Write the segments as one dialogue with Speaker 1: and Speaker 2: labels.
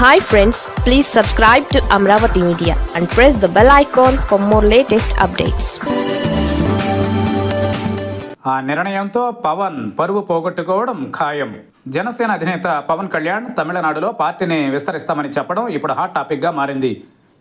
Speaker 1: Hi friends please subscribe to Amaravati media and press the bell icon for more latest updates
Speaker 2: ఆ నిర్ణయంతో పవన్ పరువు పోగొట్టుకోవడం ఖాయం. జనసేన అధినేత పవన్ కళ్యాణ్ తమిళనాడులో పార్టీని విస్తరిస్తామని చెప్పడం ఇప్పుడు హాట్ టాపిక్గా మారింది.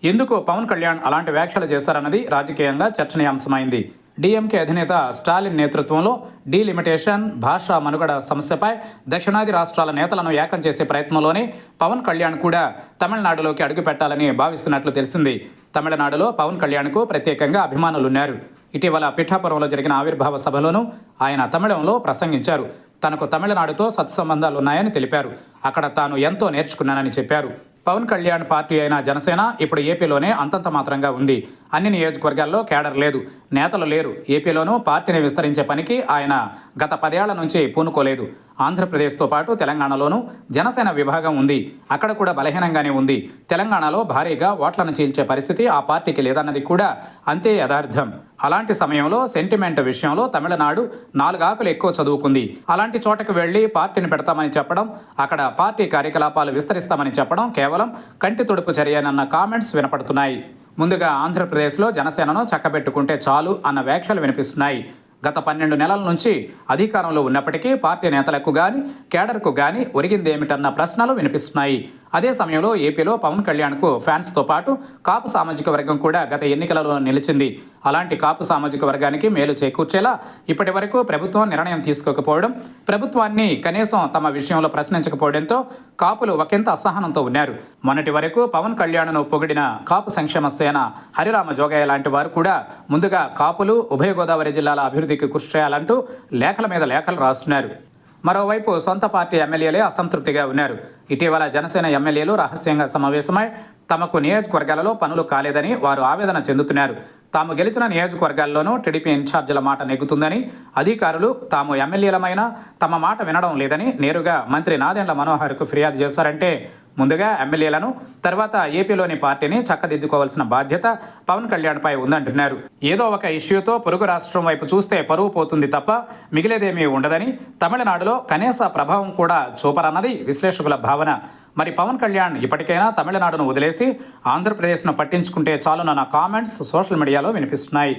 Speaker 2: ఎందుకు పవన్ కళ్యాణ్ అలాంటి వ్యాఖ్యలు చేశారన్నది రాజకీయంగా చర్చనీయాంశమైంది. డిఎంకే అధినేత స్టాలిన్ నేతృత్వంలో డీలిమిటేషన్ భాషా మనుగడ సమస్యపై దక్షిణాది రాష్ట్రాల నేతలను ఏకం చేసే ప్రయత్నంలోనే పవన్ కళ్యాణ్ కూడా తమిళనాడులోకి అడుగుపెట్టాలని భావిస్తున్నట్లు తెలిసింది. తమిళనాడులో పవన్ కళ్యాణ్కు ప్రత్యేకంగా అభిమానులున్నారు. ఇటీవల పిఠాపురంలో జరిగిన ఆవిర్భావ సభలోనూ ఆయన తమిళంలో ప్రసంగించారు. తనకు తమిళనాడుతో సత్సంబంధాలు ఉన్నాయని తెలిపారు. అక్కడ తాను ఎంతో నేర్చుకున్నానని చెప్పారు. పవన్ కళ్యాణ్ పార్టీ అయిన జనసేన ఇప్పుడు ఏపీలోనే అంతంత మాత్రంగా ఉంది. అన్ని నియోజకవర్గాల్లో కేడర్ లేదు. నేతలు లేరు. ఏపీలోనూ పార్టీని విస్తరించే పనికి ఆయన గత పదేళ్ళ నుంచి పూనుకోలేదు. ఆంధ్రప్రదేశ్తో పాటు తెలంగాణలోనూ జనసేన విభాగం ఉంది. అక్కడ కూడా బలహీనంగానే ఉంది. తెలంగాణలో భారీగా ఓట్లను చీల్చే పరిస్థితి ఆ పార్టీకి లేదన్నది కూడా అంతే యథార్థం. అలాంటి సమయంలో సెంటిమెంట్ విషయంలో తమిళనాడు నాలుగు ఆకులు ఎక్కువ చదువుకుంది. అలాంటి చోటకు వెళ్ళి పార్టీని పెడతామని చెప్పడం అక్కడ పార్టీ కార్యకలాపాలు విస్తరిస్తామని చెప్పడం కేవలం కంటి తుడుపు చర్యనన్న కామెంట్స్ వినపడుతున్నాయి. ముందుగా ఆంధ్రప్రదేశ్లో జనసేనను చక్కబెట్టుకుంటే చాలు అన్న వ్యాఖ్యలు వినిపిస్తున్నాయి. గత పన్నెండు నెలల నుంచి అధికారంలో ఉన్నప్పటికీ పార్టీ నేతలకు కానీ కేడర్కు కానీ ఒరిగిందేమిటన్న ప్రశ్నలు వినిపిస్తున్నాయి. అదే సమయంలో ఏపీలో పవన్ కళ్యాణ్కు ఫ్యాన్స్తో పాటు కాపు సామాజిక వర్గం కూడా గత ఎన్నికలలో నిలిచింది. అలాంటి కాపు సామాజిక వర్గానికి మేలు చేకూర్చేలా ఇప్పటి వరకు ప్రభుత్వం నిర్ణయం తీసుకోకపోవడం ప్రభుత్వాన్ని కనీసం తమ విషయంలో ప్రశ్నించకపోవడంతో కాపులు ఒకంత అసహనంతో ఉన్నారు. మొన్నటి వరకు పవన్ కళ్యాణ్ను పొగిడిన కాపు సంక్షేమ సేన హరిరామ జోగయ్య లాంటి వారు కూడా ముందుగా కాపులు ఉభయ గోదావరి జిల్లాల అభివృద్ధికి కృషి చేయాలంటూ లేఖల మీద లేఖలు రాస్తున్నారు. మరోవైపు సొంత పార్టీ ఎమ్మెల్యేలే అసంతృప్తిగా ఉన్నారు. ఇటీవల జనసేన ఎమ్మెల్యేలు రహస్యంగా సమావేశమై తమకు నియోజకవర్గాలలో పనులు కాలేదని వారు ఆవేదన చెందుతున్నారు. తాము గెలిచిన నియోజకవర్గాల్లోనూ టీడీపీ ఇన్ఛార్జీల మాట నెగ్గుతుందని అధికారులు తాము ఎమ్మెల్యేలమైనా తమ మాట వినడం లేదని నేరుగా మంత్రి నాదెండ్ల మనోహర్కు ఫిర్యాదు చేశారంటే ముందుగా ఎమ్మెల్యేలను తర్వాత ఏపీలోని పార్టీని చక్కదిద్దుకోవాల్సిన బాధ్యత పవన్ కళ్యాణ్పై ఉందంటున్నారు. ఏదో ఒక ఇష్యూతో పొరుగు రాష్ట్రం వైపు చూస్తే పరువు పోతుంది తప్ప మిగిలేదేమీ ఉండదని తమిళనాడులో కనీస ప్రభావం కూడా చూపరన్నది విశ్లేషకుల భావన. మరి పవన్ కళ్యాణ్ ఇప్పటికైనా తమిళనాడును వదిలేసి ఆంధ్రప్రదేశ్ను పట్టించుకుంటే చాలునన్న కామెంట్స్ సోషల్ మీడియాలో వినిపిస్తున్నాయి.